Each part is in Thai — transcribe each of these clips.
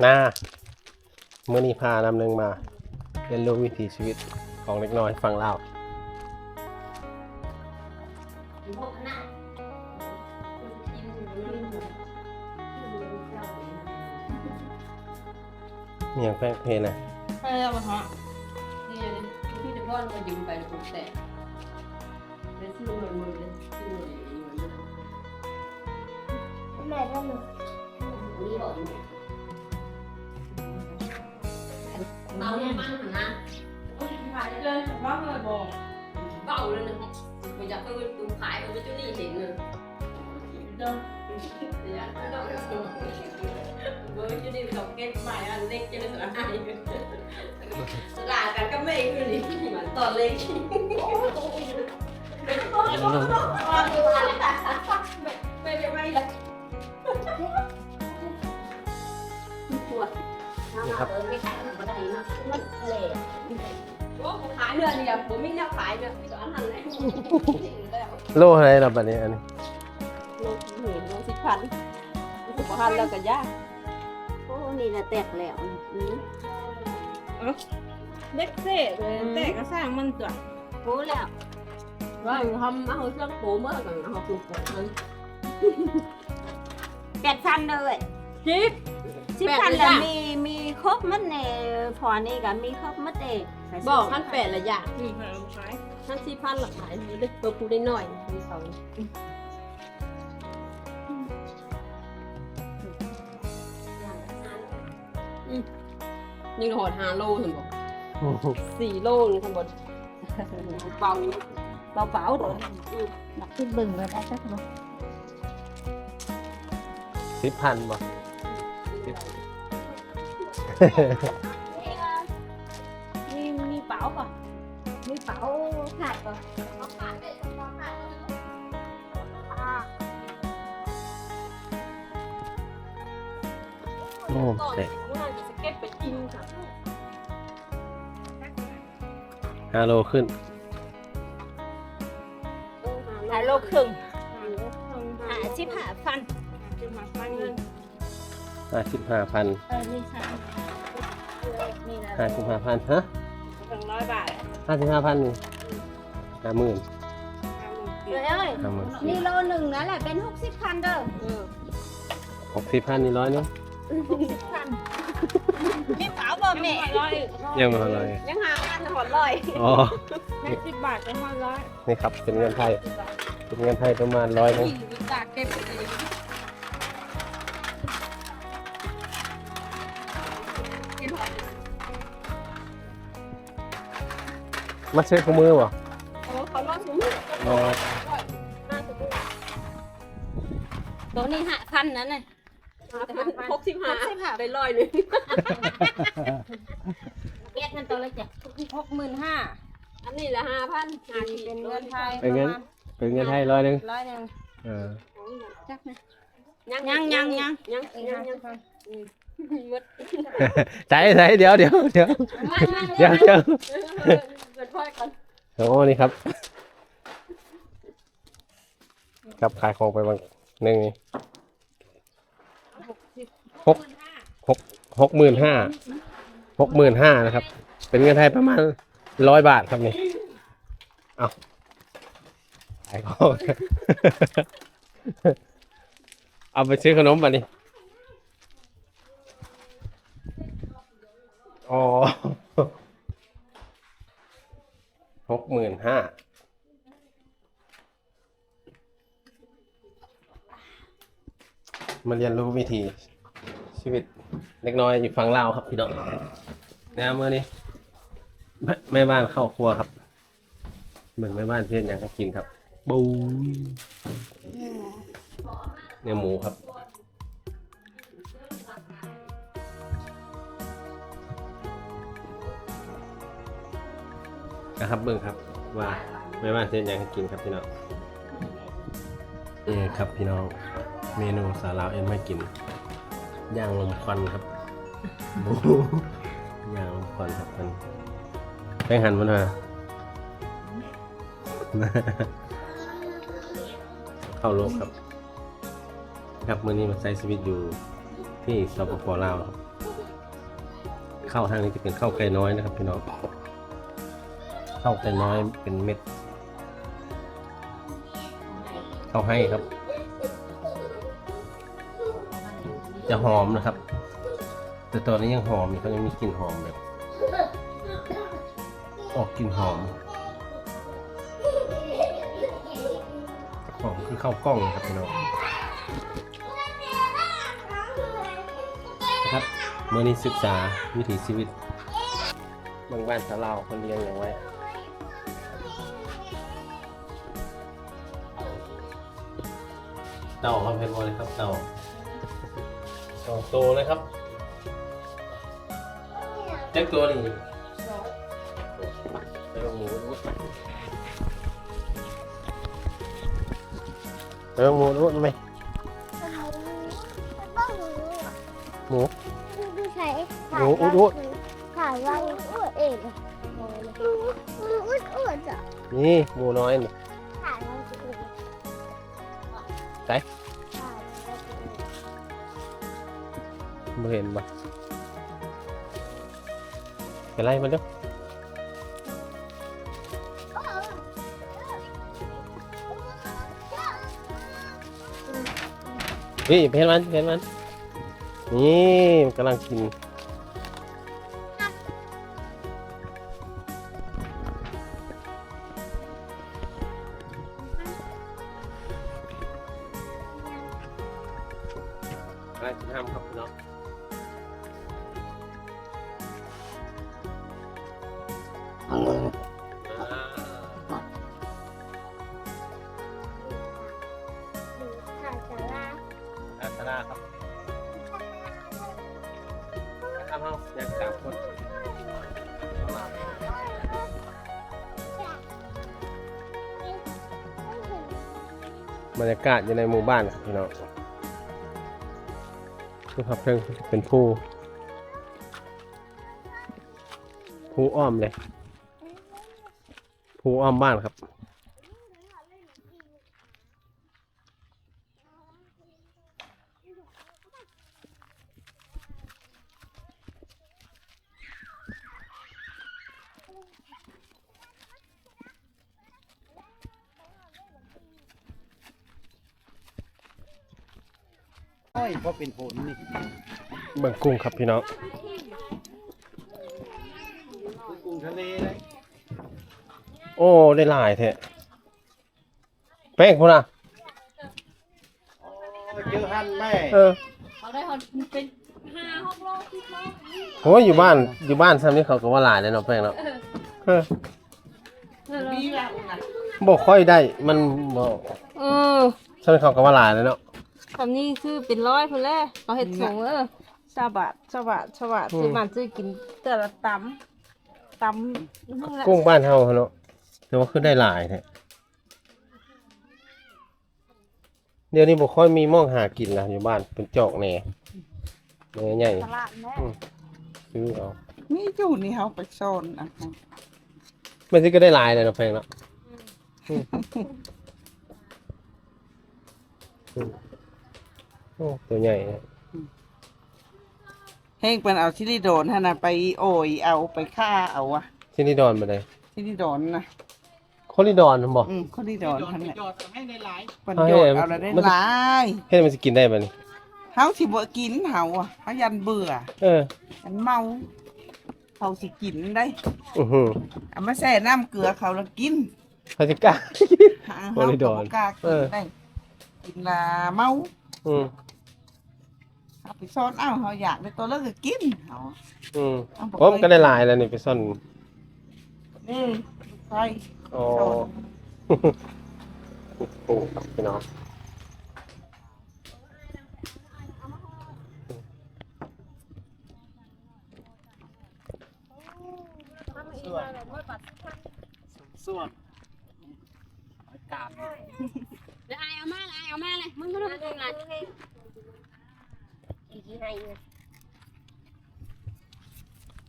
หน้าเมื่อนี้พานำหนึ่งมาเรียนรู้วิถีชีวิตของเล็กน้อยฟังเล่าวมีอย่างแป้งเพลนะใช่แล้วฮะนี่เลยพี่จะพ่อนก็ดึงไปแล้วผมแตกแล้วซื้อมันมือเลยซื้อมันเองมันเลยแม่ก็หนูนี่บอก เบาเนี่ยมันหันนะโอ้ยขายเลยว่าเลยบอกเบาเลยนะไม่อยากไปดูขายมันจะนี่เห็นเลยเด้อเดี๋ยวต้องเบอร์จะได้ดอกเก็ตใหม่อันเล็กจะได้สลายสลายกันก็ไม่คือนี่มันตอนเล็กไม่ไม่ไม่เลยปวดนะครับไม่ขายมั นได้นะมันเละโอ้ขายเนื้อเนี่ยผมไม่น่าขายเนี่ยไม่ต้องอันนั้นเลยโลอะไรเราบัดนี้อันนี้โลกี่หมื่นโลสิบพันสิบพันแล้วก็ยากโอ้นี่นะแตกแล้วอืมเล็กเซ่เลยแต่ก็สร้างมันจ้ะโอ้แล้วว่าทำเอาเครื่องโปเมื่อก่อนเอาคือโปมันแปดพันเลยจิ๊บสิบพันแล้วมีมี ครบมัดเน่พอนี่ก็มีครบมัดเองบอกขั้นแปดละอย่างนี่ค่ะลูกค้าขั้นสี่พันหลักขายได้ตัวกูได้หน่อยมีสองยังหอดหาโลถึงบอกสี่โลนึงข้างบนเบาเบาๆเลยหนักขึ้นบึงเลยได้สักหน่อยสิบพันบ่ มีมีเป๋าป่ะมีเป๋าขาดป่ะเอาขาดไปเอาขาดโอ้เตะว่าจะสเก็ตไปกินค่ะห้าโลขึ้นหาโหลครึ่งหาสิบหาพันจะมาฟังเงินห้าสิบหาพันเออนี่ค่ นี่นะห้าสิบห้าพันฮะสองร้อยบาทห้าสิบห้าพันนี่ห้าหมื่นเอ้ยเอ้ยห้าหมื่นนี่โลหนึ่งนั่นแหละเป็นหกสิบพันเด้อเออหกสิบพันนี่ร้อยเนึงหกสิบพันมีเป๋าบ่แม่ร้อยยังไม่ร้อยยังหาอันหอดลอยอ๋อแค่สิบบาทเป็นห้าร้อยนี่ครับเป็นเงินไทยเป็นเงินไทยประมาณร้อยหนึงกินจากเก็บ มาเช็คคู่มือบ่โอ้เขาลอดสูงอ๋อตัวนี้ห้าพันนั่นน่ะหกสิบห้าได้ลอยหนึ่งเก็ตมันตัวละจ้ะหกหมื่นห้าอันนี้ละห้าพันห้าทีเป็นเงินไทยเป็นเงินเป็นเงินไทยร้อยหนึงร้อยหนึ่งเออจักนะยังยังยังยังยังยังยัง มดใจใจเดี๋ยวเดี๋ยวเดี๋ยวเดี๋ยวเดี๋ยวเกิดพ่อยก่อนโอ้นี่ครับครับขายของไปบางหนึ่งนี่หกหกหกหมื่นห้าหกหมื่นห้านะครับ เป็นเงินไทยประมาณร้อยบาทครับนี่เอาขายของเอาไปซื้อขนมป่ะนี่ อ๋อหกหมื่นห้ามาเรียนรู้วิธีชีวิตเล็กน้อยอยู่ฝั่งลาวครับพี่น้องนะเมื่อนี้แม่แม่บ้านเข้าครัวครับเหมือนแม่บ้านเพื่อนอยากให้กินครับบูเนื้อหมูครับ นะครับเบิ่งครับว่าแม่บ้าเช่นยังให้กินครับพี่น้องนี่ครับพี่น้องเมนูสาลาวเอ็นไม่กินย่างลมควันครับหมูย่างลมควันครับมันแป้งหั่นมันมาเข้าโลกครับ ครับมื้อนี้มาใช้ชีวิตอยู่ที่สปปลาวครับข้าทางนี้จะเป็นเข้าไก่น้อยนะครับพี่น้อง ข้าวไก่น้อยเป็นเม็ด เข้าให้ครับ จะหอมนะครับ แต่ตอนนี้ยังหอมอยู่เขายังมีกลิ่นหอมแบบออกกลิ่นหอมหอมคือข้าวกล้องนะครับพี่น้องนะครับเมื่อนี้ศึกษาวิถีชีวิตบางบ้านชาวลาวคนเลี้ยงอย่างไว้ ต่าครับเพชรบอลเลยครับเต่าสองตัวเลยครับเจ็ดตัวนี่ไปลงหมูดูไปลงหมูดูไหมหมูดูใช้หมูอุดอุดถ่ายว่าอุดเองอุดอุดอุดอะนี่หมูน้อยนี่ เห็นปะไปไล่มันเด้อนี่เพนมันเพนมัน นี่มันกำลังกินอะไรทำครับเนาะอ่า ถ่ายสาราอาสาครับทำเอาอยากกลับคนบรรยากาศอยู่ในหมู่บ้านครับพี่น้องคือพับเพลิงเป็นผู้ผู้อ้อมเลย ผู้อ้อมบ้านครับ อ้อยเพราะเป็นผลนี่ เบิ่งกุ้งครับพี่น้อง คือกุ้งทะเลเลย โอ้ได้หลายแท้แป้งพุ่นอะเจอหันแม่เออเขาได้เขาเป็นห้าหกโลสิบโลโอ้ยอยู่บ้านอยู่บ้านซ้ำนี่เขาก็ว่าหลายเลยเนาะแป้งเนาะเออมีแบบนะบอกค่อยได้มันบอกเออซ้ำนี่เขาก็ว่าหลายเลยเนาะคำนี้คือเป็นร้อยคนแรกเขาเห็ดสูงเออชาวบาทชาวบาทชาวบาทซื้อมันซื้อกินแต่ละตำตำนั่นแหละกุ้งบ้านเฮาเนาะ แต่ว่าคือได้หลายแท้เดี๋ยวนี้บ่ค่อยมีหมองหากินนะอยู่บ้านเป็นจอกแหน่แหน่ใหญ่ตลาดแม่ซื้อเอามีอยู่นี่เขาไปซ่อนอะมันสิก็ได้หลายเลยเนาะแป้งเนาะอืมอืมโอ้ตัวใหญ่นะเฮงเป็นเอาชิลิโดนฮะนะไปโอยเอาไปฆ่าเอาอะที่นี่ดอนมาเลยชิลิโดนนะ โคลิดอนผมบอกอืมคนที่โดนท่านแหละจอดให้ในหลายเป็นเอาให้โยนเอาแล้วได้มันหลายเฮ้ยมันจะกินได้ป่ะนี่เฮาสิบ่กินเฮาอะเฮายันเบื่อเออยันเมาเขาสิกินได้อือหือเอามาแช่น้ำเกลือเขาแล้วกินพาสิก้า หาโคเฮาลิโดก็นบ่กล้าเอกินอได้กินละเมาอืมเอาไปซ่อนเอาเฮาอยากได้ตัวแล้วก็กินเฮาอืมเอาบ่โอ้มันก็ได้หลายแล้วนี่ไปซ่อน นี่ใส่ อ๋อซ่อนโอ้ครับพี่น้องส่วนอากาศเดี๋ยวไอเอามาเลยไอเอามาเลยมึงก็ต้องเป็นไงอีกทีให้เลย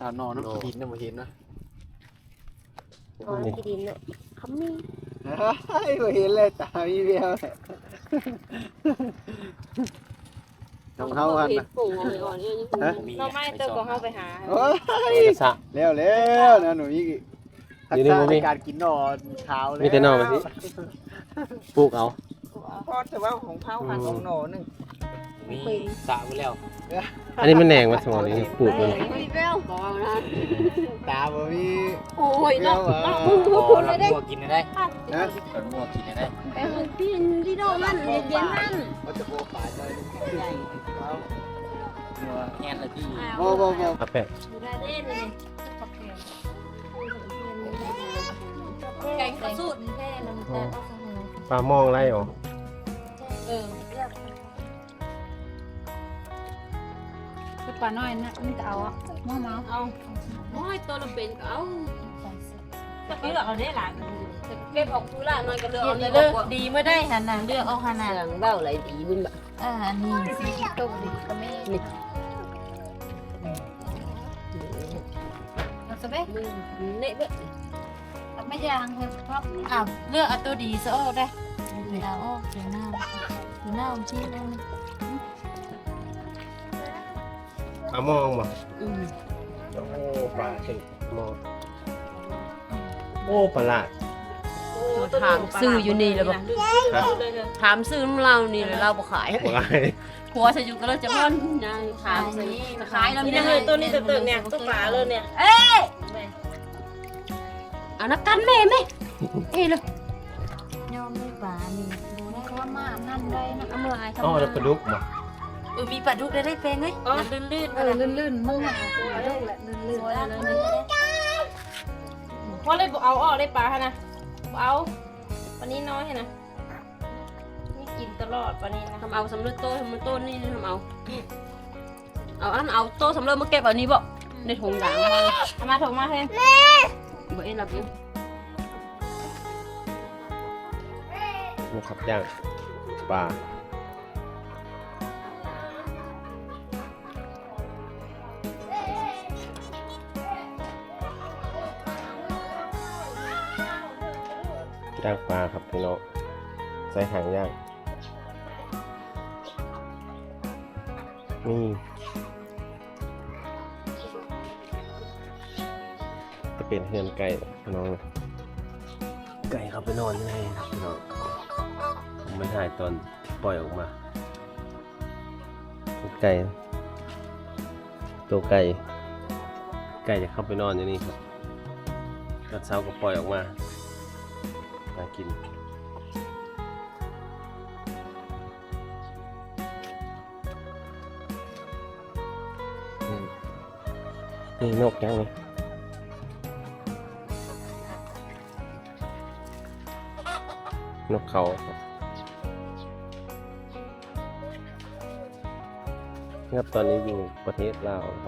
อ่านอนน้ำดินเนี่ยมาเห็นนะ ตอนที่ดินน่ะเขามีเฮ้ยมาเห็นเลยตามีเดียวเลยตอนของเขาหันเห็น่ะดปุ่งเอาไปก่อนเนี่ยฮะ เราไม่เติมของเขาไปหาโอ้ยกระสะ แล้วแล้วนะหนูอีกทักอยู่ในษะบ่มี ในการกินนอนเช้าแล้วมีแต่นอนไปสิปลูกเอา พอแต่ว่าของเขาหันของโหนหนึ่ง มีสระไปแล้วอันนี้มันแหนงมาสมองนี่ปลูกมันไม่เปรี้ยวบอกเอานะตาบ่มีโอ้ยเปรี้น้ยอวงอะพอเราบัวกินได้นะเราบัวกินได้ไปหาพี่ที่โดนมันเย็นๆนั่นมันจะโบปลายเลยเอาบัวแห้งเลยพี่บ่บ่บ่เอาแปะได้เล่นเลยแกงกระสุนแค่น้ำตาลปลามองไรอ๋อเออ ปลาน้อยนะมันจะเอาอะมามาเอาโอ้ยตัวเราเป็นก็เอาจะเลือกเอาได้หลานเก็บออกทุล่าน้อยก็เลือกเห็เอานในเลยโลเด้กอดีไม่ได้หันน่ะเลือกเอาหันน่ะเสียงเบ้าไหลดีบุญบะอ่านี่สิตกดีก็ไม่เอาซะเบ้มึงเละเบ้อเอาไม่ยางเถอะเพราะอ้าวเลือกเอาตัวดีซะโอ้ได้เอาโอ้เสียหน้าเสียหน้าอมชี้เล ยปลามองบ่อืมโอ้ปลาสิมองโอ้ปลาหลาดถามซื้ออยู่นี่เลยบ่ฮะถามซื้อน้ำเรานี่เลยเราบ่ขายปลาหัวจะอยู่ก็เราจะมันยังถามซื้อขายเรานี่ไม่เลได้ยตัวนี้เติมเนี่ยตัวปลาเลยเนี่ยเอานักกันแม่ไหมเอ้ยเลยยอมไม่ป่านี่ดูได้ว่ามานั่นได้นะเอามือไอ้อ๋อแล้วปลาดุกบ่เออมีปลาดุกได้ได้เพลงไหมลื่นลื่นเออลื่นลื่นมึงอะปลาดุกแหละลื่นลื่นได้เลยว่าเลยบอกเอาออกได้ปลาฮะนะบอกเอา วันนี้น้อยนะนี่กินตลอดวันนี้นะทำเอาสำเร็จโตทำมันโตนี่ทำเอา เอาอันเอาโตสำเร็จมาเก็บเอานี้บ่ในถุงด่างมาเอามาถงมาเฮ้ยบ่เอ็นรับอยู่นี่ครับย่างปลา ย่างปลาครับพี่น้องใส่หางย่าง นี่จะเป็นเฮือนไก่พี่น้องเลยไก่เขาไปนอนยังไงครับพี่น้องผมไม่ถ่ายตอนปล่อยออกมาไก่ตัวไก่ ไก่จะเข้าไปนอนอยู่นี่ครับตอนเช้าก็ปล่อยออกมา มากิน นี่นกยังไงนกเขาครับครับตอนนี้อยู่ประเทศลาวครับ